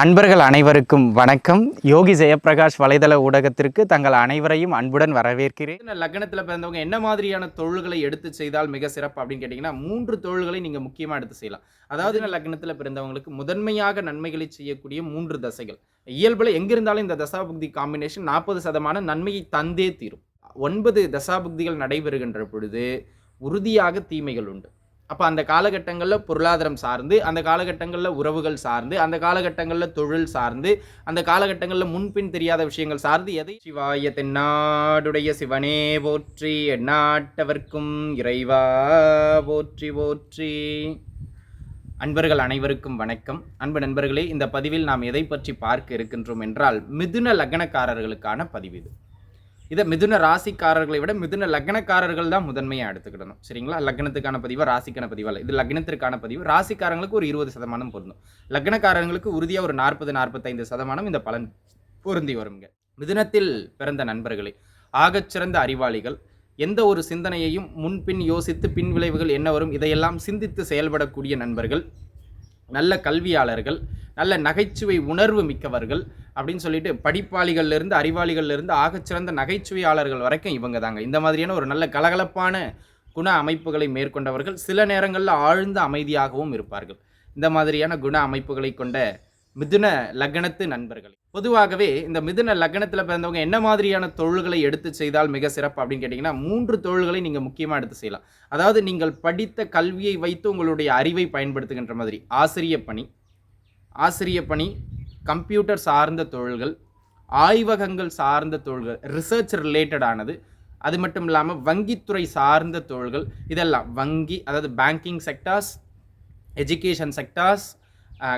அன்பர்கள் அனைவருக்கும் வணக்கம். யோகி ஜெயபிரகாஷ் வலைதள ஊடகத்திற்கு தங்கள் அனைவரையும் அன்புடன் வரவேற்கிறேன். லக்னத்தில் பிறந்தவங்க என்ன மாதிரியான தொழில்களை எடுத்து செய்தால் மிக சிறப்பு அப்படின்னு கேட்டிங்கன்னா மூன்று தொழில்களை நீங்கள் முக்கியமாக எடுத்து செய்யலாம். அதாவது இந்த லக்னத்தில் பிறந்தவங்களுக்கு முதன்மையாக நன்மைகளை செய்யக்கூடிய மூன்று தசைகள். இயல்பில் எங்கிருந்தாலும் இந்த தசாபுக்தி காம்பினேஷன் நாற்பது சதமான நன்மையை தந்தே தீரும். ஒன்பது தசாபுக்திகள் நடைபெறுகின்ற பொழுது உறுதியாக தீமைகள் உண்டு. அப்போ அந்த காலகட்டங்களில் பொருளாதாரம் சார்ந்து அந்த காலகட்டங்களில் உறவுகள் சார்ந்து அந்த காலகட்டங்களில் தொழில் சார்ந்து அந்த காலகட்டங்களில் முன்பின் தெரியாத விஷயங்கள் சார்ந்து எதை? சிவாய தென்னாடுடைய சிவனே போற்றி எந்நாட்டவர்க்கும் இறைவா போற்றி போற்றி. அன்பர்கள் அனைவருக்கும் வணக்கம். அன்பு நண்பர்களே இந்த பதிவில் நாம் எதை பற்றி பார்க்க இருக்கின்றோம் என்றால் மிதுன லக்னக்காரர்களுக்கான பதிவு இது. இதை மிதுன ராசிக்காரர்களை விட மிதுன லக்னக்காரர்கள் தான் முதன்மையாக எடுத்துக்கிடணும். சரிங்களா? லக்னத்துக்கான பதிவு ராசிக்கான பதிவு இல்லை இது லக்னத்திற்கான பதிவு. ராசிக்காரங்களுக்கு ஒரு இருபது சதமானம் பொருந்தும். லக்னக்காரங்களுக்கு உறுதியாக ஒரு நாற்பது நாற்பத்தைந்து சதமானம் இந்த பலன் பொருந்தி வருங்க. மிதுனத்தில் பிறந்த நண்பர்களே ஆகச்சிறந்த அறிவாளிகள் எந்த ஒரு சிந்தனையையும் முன்பின் யோசித்து பின் விளைவுகள் என்ன வரும்? இதையெல்லாம் சிந்தித்து செயல்படக்கூடிய நண்பர்கள் நல்ல கல்வியாளர்கள் நல்ல நகைச்சுவை உணர்வு மிக்கவர்கள் அப்படின்னு சொல்லிட்டு படிப்பாளிகள்லேருந்து அறிவாளிகள்லேருந்து ஆகச்சிறந்த நகைச்சுவையாளர்கள் வரைக்கும் இவங்க தாங்க. இந்த மாதிரியான ஒரு நல்ல கலகலப்பான குண அமைப்புகளை மேற்கொண்டவர்கள் சில நேரங்களில் ஆழ்ந்த அமைதியாகவும் இருப்பார்கள். இந்த மாதிரியான குண அமைப்புகளை கொண்ட மிதுன லக்னத்து நண்பர்கள். பொதுவாகவே இந்த மிதுன லக்னத்தில் பிறந்தவங்க என்ன மாதிரியான தொழில்களை எடுத்து செய்தால் மிக சிறப்பு அப்படின்னு கேட்டிங்கன்னா மூன்று தொழில்களை நீங்கள் முக்கியமாக எடுத்து செய்யலாம். அதாவது நீங்கள் படித்த கல்வியை வைத்து உங்களுடைய அறிவை பயன்படுத்துகின்ற மாதிரி ஆசிரிய பணி ஆசிரிய பணி கம்ப்யூட்டர் சார்ந்த தொழில்கள் ஆய்வகங்கள் சார்ந்த தொழில்கள் ரிசர்ச் ரிலேட்டடானது அது மட்டும் இல்லாமல் வங்கித்துறை சார்ந்த தொழில்கள் இதெல்லாம் வங்கி அதாவது பேங்கிங் செக்டார்ஸ் எஜுகேஷன் செக்டார்ஸ்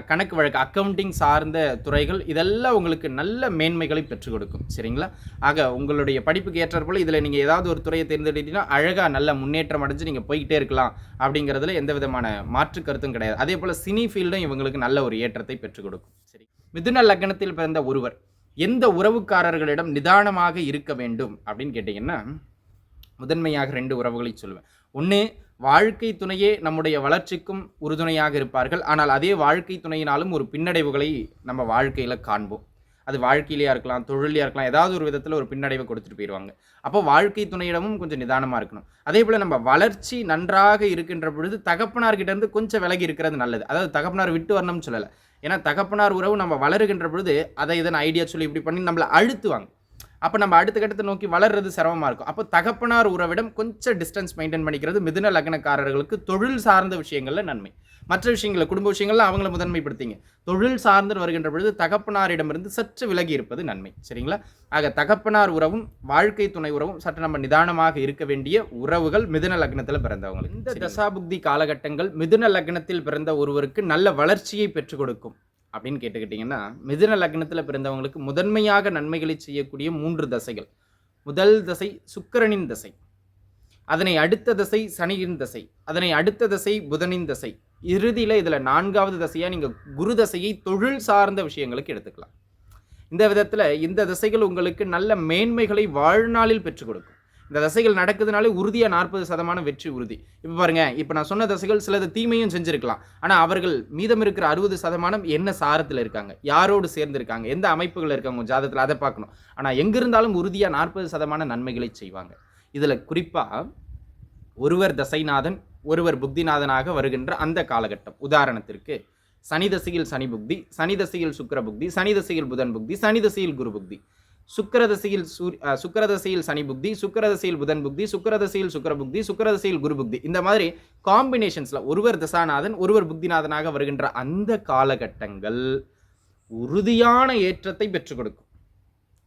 கணக்கு வழக்கு அக்கவுண்டிங் சார்ந்த துறைகள் இதெல்லாம் உங்களுக்கு நல்ல மேன்மைகளை பெற்றுக் கொடுக்கும். சரிங்களா? ஆக உங்களுடைய படிப்புக்கு ஏற்றாற்போல் இதில் நீங்கள் ஏதாவது ஒரு துறையை தேர்ந்தெடுத்தீங்கன்னா அழகாக நல்ல முன்னேற்றம் அடைஞ்சு நீங்கள் போய்கிட்டே இருக்கலாம் அப்படிங்கிறதுல எந்த விதமான மாற்று கருத்தும் கிடையாது. அதே போல் சினி ஃபீல்டும் இவங்களுக்கு நல்ல ஒரு ஏற்றத்தை பெற்றுக் கொடுக்கும். சரி. மிதுன லக்னத்தில் பிறந்த ஒருவர் எந்த உறவுக்காரர்களிடம் நிதானமாக இருக்க வேண்டும் அப்படின்னு கேட்டிங்கன்னா முதன்மையாக ரெண்டு உறவுகளை சொல்லுவேன் ஒன்று வாழ்க்கை துணையே நம்முடைய வளர்ச்சிக்கும் உறுதுணையாக இருப்பார்கள். ஆனால் அதே வாழ்க்கை துணையினாலும் ஒரு பின்னடைவுகளை நம்ம வாழ்க்கையில் காண்போம். அது வாழ்க்கையிலையாக இருக்கலாம் தொழிலையாக இருக்கலாம் ஏதாவது ஒரு விதத்தில் ஒரு பின்னடைவை கொடுத்துட்டு போயிடுவாங்க அப்போ வாழ்க்கை துணையிடமும் கொஞ்சம் நிதானமாக இருக்கணும். அதே போல் நம்ம வளர்ச்சி நன்றாக இருக்கின்ற பொழுது தகப்பனார்கிட்டருந்து கொஞ்சம் விலகி இருக்கிறது நல்லது. அதாவது தகப்பனார் விட்டு வரணும்னு சொல்லலை. ஏன்னா தகப்பனார் உறவு நம்ம வளருகின்ற பொழுது அதை இதன் ஐடியா சொல்லி இப்படி பண்ணி நம்மளை அழுத்துவாங்க. அப்போ நம்ம அடுத்த கட்டத்தை நோக்கி வளர்றது சிரமமாக இருக்கும். அப்போ தகப்பனார் உறவிடம் கொஞ்சம் டிஸ்டன்ஸ் மெயின்டைன் பண்ணிக்கிறது மிதுன லக்னக்காரர்களுக்கு தொழில் சார்ந்த விஷயங்களில் நன்மை. மற்ற விஷயங்களில் குடும்ப விஷயங்கள்ல அவங்கள முதன்மைப்படுத்திங்க. தொழில் சார்ந்து வருகின்ற பொழுது தகப்பனாரிடமிருந்து சற்று விலகி இருப்பது நன்மை. சரிங்களா? ஆக தகப்பனார் உறவும் வாழ்க்கை துணை உறவும் சற்று நம்ம நிதானமாக இருக்க வேண்டிய உறவுகள் மிதுன லக்னத்தில் பிறந்தவங்க இந்த தசாபுக்தி காலகட்டங்கள் மிதுன லக்னத்தில் பிறந்த ஒருவருக்கு நல்ல வளர்ச்சியை பெற்றுக் கொடுக்கும். அப்படின்னு கேட்டுக்கிட்டிங்கன்னா மிதுன லக்னத்தில் பிறந்தவங்களுக்கு முதன்மையாக நன்மைகளை செய்யக்கூடிய மூன்று தசைகள். முதல் தசை சுக்கரனின் தசை. அதனை அடுத்த தசை சனியின் தசை. அதனை அடுத்த தசை புதனின் தசை. இறுதியில் இதில் நான்காவது தசையாக நீங்கள் குரு தசையை தொழில் சார்ந்த விஷயங்களுக்கு எடுத்துக்கலாம். இந்த விதத்தில் இந்த தசைகள் உங்களுக்கு நல்ல மேன்மைகளை வாழ்நாளில் பெற்றுக் கொடுக்கும். இந்த தசைகள் நடக்குதுனாலே உறுதியாக நாற்பது சதமான வெற்றி உறுதி. இப்போ பாருங்க இப்போ நான் சொன்ன தசைகள் சிலது தீமையும் செஞ்சுருக்கலாம். ஆனால் அவர்கள் மீதம் இருக்கிற அறுபது சதமானம் என்ன சாரத்தில் இருக்காங்க? யாரோடு சேர்ந்துருக்காங்க? எந்த அமைப்புகள் இருக்காங்க ஜாதத்தில் ஜாதகத்தில்? அதை பார்க்கணும். ஆனால் எங்கிருந்தாலும் உறுதியாக நாற்பது சதமான நன்மைகளை செய்வாங்க. இதில் குறிப்பாக ஒருவர் தசைநாதன் ஒருவர் புக்திநாதனாக வருகின்ற அந்த காலகட்டம். உதாரணத்திற்கு சனி தசையில் சனி புக்தி சனி தசையில் சுக்கிர புக்தி சனி தசையில் புதன் புக்தி சனி தசையில் குரு புக்தி. சுக்கரதசையில் சூர் சுக்கரதசையில் சனி புக்தி சுக்கரதசையில் புதன் புக்தி சுக்கரதசையில் சுக்கர புக்தி சுக்கரதசையில் குரு புக்தி. இந்த மாதிரி காம்பினேஷன்ஸில் ஒருவர் தசாநாதன் ஒருவர் புக்திநாதனாக வருகின்ற அந்த காலகட்டங்கள் உறுதியான ஏற்றத்தை பெற்றுக் கொடுக்கும்.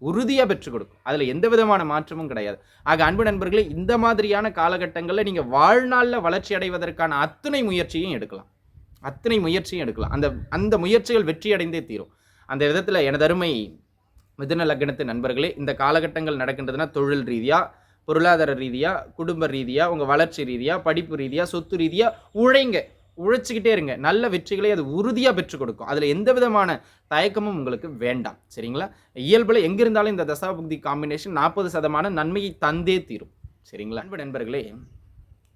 உறுதியாக பெற்றுக் கொடுக்கும். அதில் எந்த விதமான மாற்றமும் கிடையாது. ஆக அன்பு நண்பர்களே இந்த மாதிரியான காலகட்டங்களில் நீங்கள் வாழ்நாளில் வளர்ச்சி அடைவதற்கான அத்தனை முயற்சியும் எடுக்கலாம். அத்தனை முயற்சியும் எடுக்கலாம். அந்த அந்த முயற்சிகள் வெற்றி அடைந்தே தீரும். அந்த விதத்தில் எனதருமை மிதுன லக்னத்து நண்பர்களே இந்த காலகட்டங்கள் நடக்கின்றதுன்னா தொழில் ரீதியாக பொருளாதார ரீதியாக குடும்ப ரீதியாக உங்கள் வளர்ச்சி ரீதியாக படிப்பு ரீதியாக சொத்து ரீதியாக உழைங்க. உழைச்சிக்கிட்டே இருங்க. நல்ல வெற்றிகளை அது உறுதியாக பெற்றுக் கொடுக்கும். அதில் எந்த விதமான தயக்கமும் உங்களுக்கு வேண்டாம். சரிங்களா? இயல்பில் எங்கிருந்தாலும் இந்த தசாபுக்தி காம்பினேஷன் நாற்பது சதமான நன்மையை தந்தே தீரும். சரிங்களா? அன்பு நண்பர்களே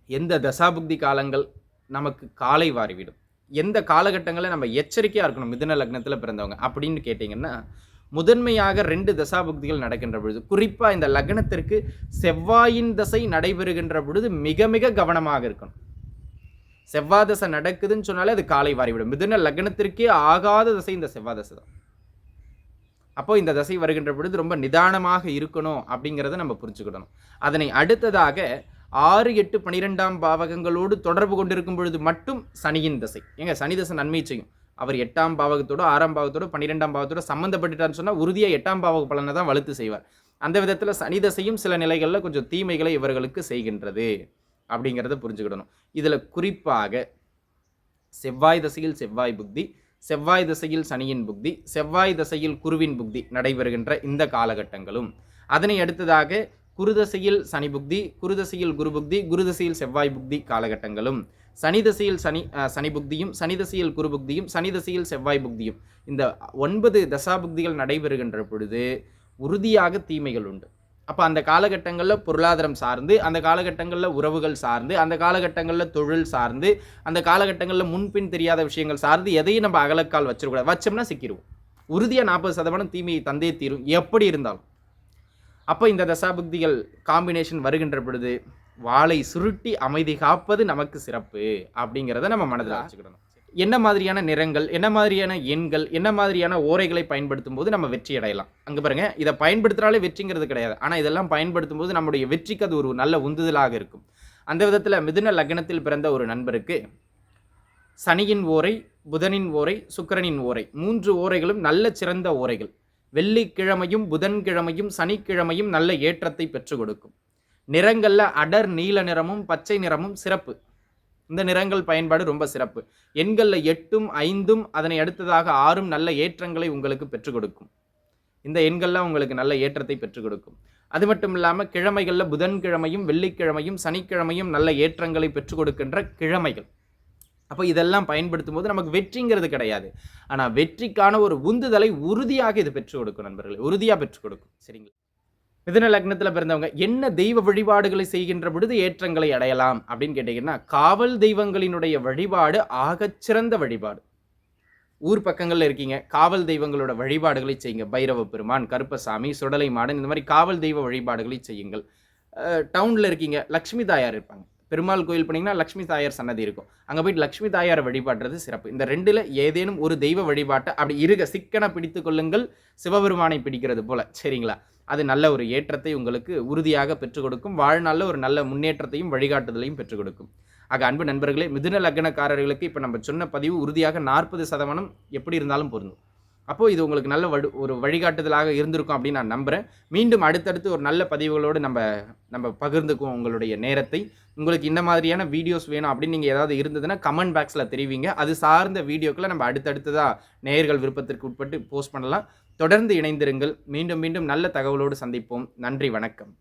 எந்த தசாபுக்தி காலங்கள் நமக்கு காலை வாரிவிடும்? எந்த காலகட்டங்களில் நம்ம எச்சரிக்கையாக இருக்கணும்? மிதுன லக்னத்தில் பிறந்தவங்க அப்படின்னு கேட்டிங்கன்னா முதன்மையாக ரெண்டு தசாபுக்திகள் நடக்கின்ற பொழுது குறிப்பாக இந்த லக்னத்திற்கு செவ்வாயின் தசை நடைபெறுகின்ற பொழுது மிக மிக கவனமாக இருக்கணும். செவ்வாய் தசை நடக்குதுன்னு சொன்னாலே அது காலை வாரிவிடும். மிதுன லக்னத்திற்கே ஆகாத தசை இந்த செவ்வாய் தசை தான். அப்போ இந்த தசை வருகின்ற பொழுது ரொம்ப நிதானமாக இருக்கணும் அப்படிங்கிறத நம்ம புரிஞ்சுக்கிடணும். அதனை அடுத்ததாக ஆறு எட்டு பனிரெண்டாம் பாவகங்களோடு தொடர்பு கொண்டிருக்கும் பொழுது மட்டும் சனியின் தசை. எங்க சனி தசை நன்மை செய்யும். அவர் எட்டாம் பாவகத்தோட ஆறாம் பாவத்தோட பன்னிரெண்டாம் பாவத்தோட சம்மந்தப்பட்டுட்டான்னு சொன்னால் உறுதியாக எட்டாம் பாவக பலனை தான் வலுத்து செய்வார். அந்த விதத்தில் சனி தசையும் சில நிலைகளில் கொஞ்சம் தீமைகளை இவர்களுக்கு செய்கின்றது அப்படிங்கிறத புரிஞ்சுக்கிடணும். இதில் குறிப்பாக செவ்வாய் தசையில் செவ்வாய் புக்தி செவ்வாய் திசையில் சனியின் புக்தி செவ்வாய் திசையில் குருவின் புக்தி நடைபெறுகின்ற இந்த காலகட்டங்களும். அதனை அடுத்ததாக குருதசையில் சனி புக்தி குருதசையில் குரு புக்தி குருதசையில் செவ்வாய் புக்தி காலகட்டங்களும். சனி தசையில் சனி சனி புக்தியும் சனி தசையில் குரு புக்தியும் சனி தசையில் செவ்வாய் புக்தியும். இந்த ஒன்பது தசா புக்திகள் நடைபெறுகின்ற பொழுது உறுதியாக தீமைகள் உண்டு. அப்போ அந்த காலகட்டங்களில் பொருளாதாரம் சார்ந்து அந்த காலகட்டங்களில் உறவுகள் சார்ந்து அந்த காலகட்டங்களில் தொழில் சார்ந்து அந்த காலகட்டங்களில் முன்பின் தெரியாத விஷயங்கள் சார்ந்து எதையும் நம்ம அகலக்கால் வச்சிடக்கூடாது வச்சோம்னா சிக்கிடுவோம் உறுதியாக நாற்பது சதவீதம் தீமையை தந்தே தீரும் எப்படி இருந்தாலும். அப்போ இந்த தசாபுக்திகள் காம்பினேஷன் வருகின்ற பொழுது வாளை சுருட்டி அமைதி காப்பது நமக்கு சிறப்பு அப்படிங்கிறத நம்ம மனதில் வச்சுக்கிடணும். என்ன மாதிரியான நிறங்கள் என்ன மாதிரியான எண்கள் என்ன மாதிரியான ஓரைகளை பயன்படுத்தும் போது நம்ம வெற்றி அடையலாம். அங்கே பாருங்க இதை பயன்படுத்துறாலே வெற்றிங்கிறது கிடையாது. ஆனால் இதெல்லாம் பயன்படுத்தும் போது நம்முடைய வெற்றிக்கு அது ஒரு நல்ல உந்துதலாக இருக்கும். அந்த விதத்தில் மிதுன லக்னத்தில் பிறந்த ஒரு நண்பருக்கு சனியின் ஓரை புதனின் ஓரை சுக்கிரனின் ஓரை மூன்று ஓரைகளும் நல்ல சிறந்த ஓரைகள். வெள்ளிக்கிழமையும் புதன்கிழமையும் சனிக்கிழமையும் நல்ல ஏற்றத்தை பெற்றுக் கொடுக்கும். நிறங்களில் அடர் நீல நிறமும் பச்சை நிறமும் சிறப்பு. இந்த நிறங்கள் பயன்பாடு ரொம்ப சிறப்பு. எண்களில் எட்டும் ஐந்தும் அதனை அடுத்ததாக ஆறும் நல்ல ஏற்றங்களை உங்களுக்கு பெற்றுக் கொடுக்கும். இந்த எண்கள்லாம் உங்களுக்கு நல்ல ஏற்றத்தை பெற்றுக் கொடுக்கும். அது மட்டும் இல்லாமல் கிழமைகளில் புதன்கிழமையும் வெள்ளிக்கிழமையும் சனிக்கிழமையும் நல்ல ஏற்றங்களை பெற்றுக் கொடுக்கின்ற கிழமைகள். அப்போ இதெல்லாம் பயன்படுத்தும் போது நமக்கு வெற்றிங்கிறது கிடையாது. ஆனால் வெற்றிக்கான ஒரு உந்துதலை உறுதியாக இது பெற்றுக் கொடுக்கும் நண்பர்களே. உறுதியாக பெற்றுக் கொடுக்கும். சரிங்களா? மிதுன லக்னத்தில் பிறந்தவங்க என்ன தெய்வ வழிபாடுகளை செய்கின்ற பொழுது ஏற்றங்களை அடையலாம்? அப்படின்னு கேட்டிங்கன்னா காவல் தெய்வங்களினுடைய வழிபாடு ஆகச்சிறந்த வழிபாடு. ஊர் பக்கங்களில் இருக்கீங்க காவல் தெய்வங்களோட வழிபாடுகளை செய்யுங்க. பைரவ பெருமான் கருப்பசாமி சுடலை மாடன் இந்த மாதிரி காவல் தெய்வ வழிபாடுகளை செய்யுங்கள். டவுனில் இருக்கீங்க லக்ஷ்மி தாயார் இருப்பாங்க. பெருமாள் கோயில் போனீங்கன்னா லக்ஷ்மி தாயார் சன்னதி இருக்கும். அங்கே போயிட்டு லக்ஷ்மி தாயாரை வழிபாடுறது சிறப்பு. இந்த ரெண்டில் ஏதேனும் ஒரு தெய்வ வழிபாட்டை அப்படி இருக சிக்கன பிடித்து கொள்ளுங்கள் சிவபெருமானை பிடிக்கிறது போல. சரிங்களா? அது நல்ல ஒரு ஏற்றத்தை உங்களுக்கு உறுதியாக பெற்றுக் கொடுக்கும் வாழ்நாளில் ஒரு நல்ல முன்னேற்றத்தையும் வழிகாட்டுதலையும் பெற்றுக் கொடுக்கும் ஆக அன்பு நண்பர்களே மிதுன லக்னக்காரர்களுக்கு இப்போ நம்ம சொன்ன பதிவு உறுதியாக நாற்பது சதவீதம் எப்படி இருந்தாலும் பொருந்தும். அப்போது இது உங்களுக்கு நல்ல வடு ஒரு வழிகாட்டுதலாக இருந்திருக்கும் அப்படின்னு நான் நம்புகிறேன் மீண்டும் அடுத்தடுத்து ஒரு நல்ல பதிவுகளோடு நம்ம நம்ம பகிர்ந்துக்குவோம் உங்களுடைய நேரத்தை. உங்களுக்கு இந்த மாதிரியான வீடியோஸ் வேணும் அப்படின்னு நீங்கள் ஏதாவது இருந்ததுன்னா கமெண்ட் பாக்ஸில் தெரிவிங்க. அது சார்ந்த வீடியோக்களை நம்ம அடுத்தடுத்ததாக நேயர்கள் விருப்பத்திற்கு உட்பட்டு போஸ்ட் பண்ணலாம். தொடர்ந்து இணைந்திருங்கள். மீண்டும் மீண்டும் நல்ல தகவலோடு சந்திப்போம். நன்றி வணக்கம்.